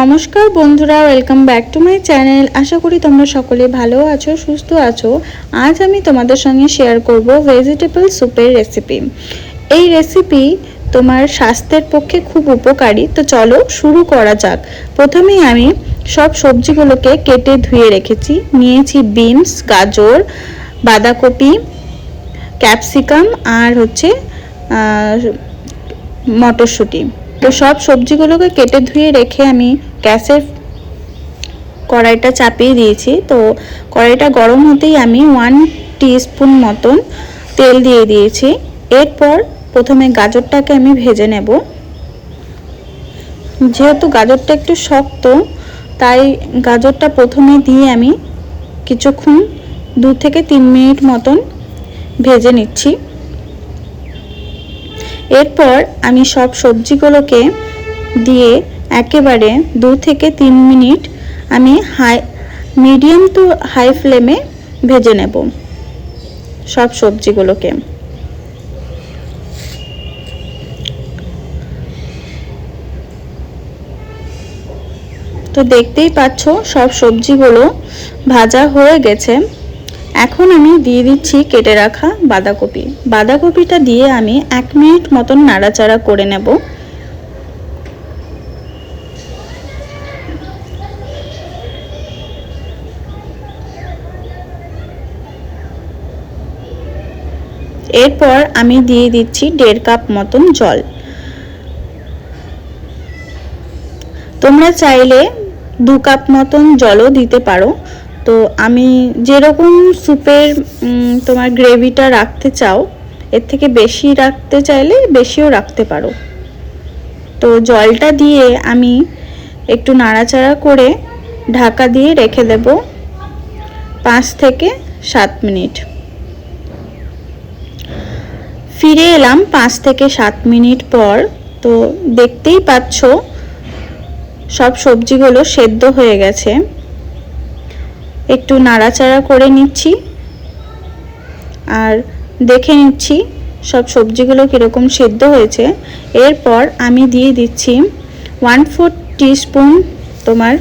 নমস্কার বন্ধুরা welcome back to my channel আশা করি তোমরা সকলে ভালো আছো, সুস্থ আছো। আজ আমি তোমাদের সঙ্গে শেয়ার করব ভেজিটেবল স্যুপের রেসিপি এই রেসিপি তোমার স্বাস্থ্যের পক্ষে খুব উপকারী। তো চলো শুরু করা যাক। প্রথমেই আমি সব সবজিগুলোকে কেটে ধুয়ে রেখেছি। নিয়েছি বিনস গাজর, বাঁধাকপি ক্যাপসিকাম আর হচ্ছে মটরশুঁটি। তো সব সবজিগুলোকে কেটে ধুয়ে রেখে আমি গ্যাসের কড়াইটা চাপিয়ে দিয়েছি। তো কড়াইটা গরম হতেই আমি ওয়ান টিস্পুন মতন তেল দিয়ে দিয়েছি। এরপর প্রথমে গাজরটাকে আমি ভেজে নেব। যেহেতু গাজরটা একটু শক্ত, তাই গাজরটা প্রথমে দিয়ে আমি কিছুক্ষণ দু থেকে তিন মিনিট মতন ভেজে নিচ্ছি। এরপর আমি সব সবজিগুলোকে দিয়ে একেবারে দু থেকে তিন মিনিট আমি হাই মিডিয়াম টু হাই ফ্লেমে ভেজে নেব সব সবজিগুলোকে। তো দেখতেই পাচ্ছ সব সবজিগুলো ভাজা হয়ে গেছে। এখন আমি দিয়ে দিচ্ছি কেটে রাখা বাঁধাকপি। বাঁধাকপিটা দিয়ে আমি এক মিনিট মতন নাড়াচাড়া করে নেব। এরপর আমি দিয়ে দিচ্ছি দেড় কাপ মতন জল। তোমরা চাইলে দু কাপ মতন জলও দিতে পারো। তো আমি যেরকম স্যুপের তোমার গ্রেভিটা রাখতে চাও, এর থেকে বেশি রাখতে চাইলে বেশিও রাখতে পারো। তো জলটা দিয়ে আমি একটু নাড়াচাড়া করে ঢাকা দিয়ে রেখে দেব পাঁচ থেকে সাত মিনিট। ফিরে এলাম পাঁচ থেকে সাত মিনিট পর। তো দেখতেই পাচ্ছ, সব সবজিগুলো সেদ্ধ হয়ে গেছে। একটু নাড়াচাড়া করে নিচ্ছি। আর দেখে নিচ্ছি সব সবজিগুলো কীরকম সেদ্ধ হয়েছে। এরপর আমি দিয়ে দিচ্ছি ওয়ান ফোর টিস্পুন তোমার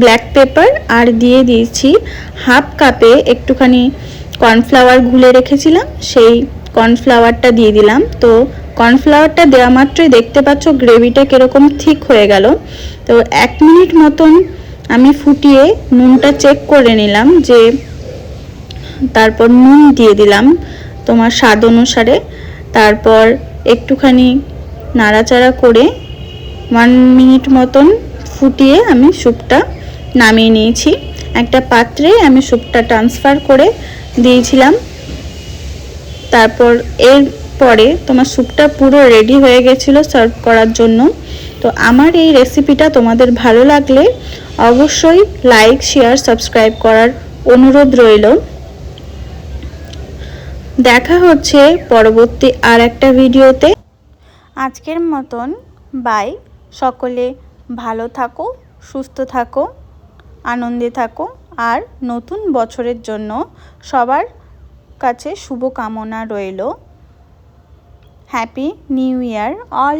ব্ল্যাক পেপার আর দিয়ে দিয়েছি হাফ কাপে একটুখানি কর্নফ্লাওয়ার গুলে রেখেছিলাম, সেই কর্নফ্লাওয়ারটা দিয়ে দিলাম। তো কর্নফ্লাওয়ারটা দেওয়া মাত্রই দেখতে পাচ্ছ গ্রেভিটা কীরকম ঠিক হয়ে গেল। তো এক মিনিট মতন আমি ফুটিয়ে নুনটা চেক করে নিলাম যে তারপর নুন দিয়ে দিলাম তোমার স্বাদ অনুসারে। তারপর একটুখানি নাড়াচাড়া করে ওয়ান মিনিট মতন ফুটিয়ে আমি স্যুপটা নামিয়ে নিয়েছি। একটা পাত্রে আমি স্যুপটা ট্রান্সফার করে দিয়েছিলাম। তারপর এর পরে তোমার স্যুপটা পুরো রেডি হয়ে গেছিল সার্ভ করার জন্য। তো আমার এই রেসিপিটা তোমাদের ভালো লাগলে অবশ্যই লাইক, শেয়ার, সাবস্ক্রাইব করার অনুরোধ রইল। দেখা হচ্ছে পরবর্তী আর একটা ভিডিওতে। আজকের মতন বাই। সকলে ভালো থাকো, সুস্থ থাকো, আনন্দে থাকো, আর নতুন বছরের জন্য সবার কাছে শুভকামনা রইল। Happy new year all